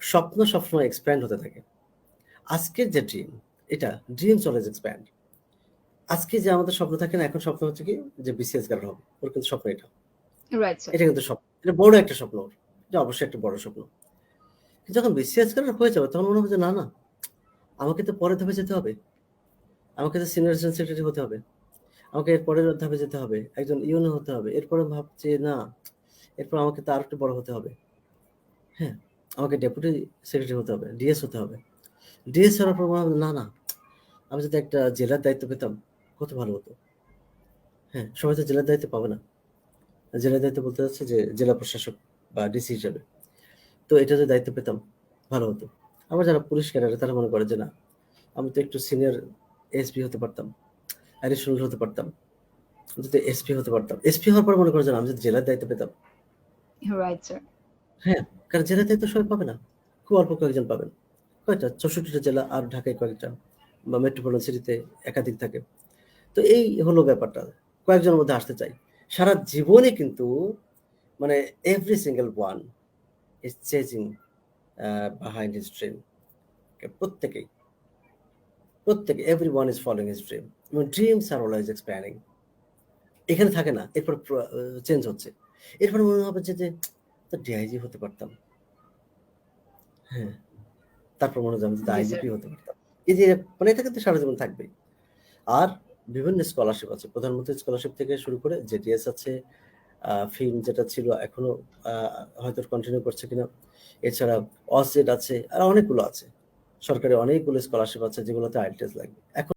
স্বপ্ন সবসময় এক্সপ্যান্ড হতে থাকে। আজকের যে ড্রিম এটা ড্রিমস অলওয়েজ এক্সপ্যান্ড আজকে যে আমাদের স্বপ্ন থাকে না এখন স্বপ্ন হচ্ছে কি? যে বিসিএস গার্ড হবে। ওর কিন্তু স্বপ্ন এটা। রাইট স্যার এটা কিন্তু স্বপ্ন। এটা বড় একটা স্বপ্ন ওর। এটা অবশ্যই একটা বড় স্বপ্ন। যখন বিসিএস গার্ড হয়ে যাবে তখন মনে হবে যে না না আমাকে তো পরের ধাপে যেতে হবে। আমাকে তো সিনিয়র সেক্রেটারি হতে হবে। আমাকে এর পরের ধাপে যেতে হবে। একজন ইউনো হতে হবে। এরপরে ভাবছে না এরপর আমাকে তো আর একটু বড় হতে হবে। হ্যাঁ আমাকে ডেপুটি সেক্রেটারি হতে হবে ডিএস হতে হবে। ডিএস হওয়ার পর না না আমি যদি একটা জেলার দায়িত্ব পেতাম কত ভালো হতো। হ্যাঁ সবাই তো জেলার দায়িত্ব পাবে না। জেলার দায়িত্ব বলতে যাচ্ছে যে জেলা প্রশাসক বা ডিসি হিসাবে। তো এটা যদি দায়িত্ব পেতাম ভালো হতো। আবার যারা পুলিশ ক্যাডারে তারা মনে করে যে না আমি তো একটু সিনিয়র এসপি হতে পারতাম অ্যাডিশনাল হতে পারতাম যদি এসপি হতে পারতাম। এসপি হওয়ার পর মনে করে যে না, আমি যদি জেলার দায়িত্ব পেতাম রাইট স্যার হ্যাঁ কারণ জেলার তো সবাই পাবে না। খুব অল্প কয়েকজন পাবেন। কয়টা? চৌষট্টিটা জেলা আর ঢাকায় কয়েকটা বা মেট্রোপলিটন সিটিতে একাধিক থাকে। তো এই হলো ব্যাপারটা। কয়েকজনের মধ্যে আসতে চাই। সারা জীবনে কিন্তু মানে every single one is chasing behind his dream প্রত্যেকেই। প্রত্যেকে every one is following his dream এবং ড্রিমস আর অলওয়েজ এক্সপ্যান্ডিং এখানে থাকে না, এরপর চেঞ্জ হচ্ছে। এরপর মনে হবে যে তো ডিআইজি হতে পারতাম। হ্যাঁ তারপর মনে হবে যে জি, আইজিপি হতে পারতাম। এই যে মানে এটা কিন্তু সারা জীবন থাকবে। আর বিভিন্ন স্কলারশিপ আছে। প্রধানমন্ত্রী স্কলারশিপ থেকে শুরু করে জেটিএস আছে ফিল্ম যেটা ছিল এখনও হয়তো কন্টিনিউ করছে কিনা। এছাড়া অসজেড আছে আর অনেকগুলো আছে। সরকারি অনেকগুলো স্কলারশিপ আছে যেগুলোতে আইএলটিএস লাগবে। এখন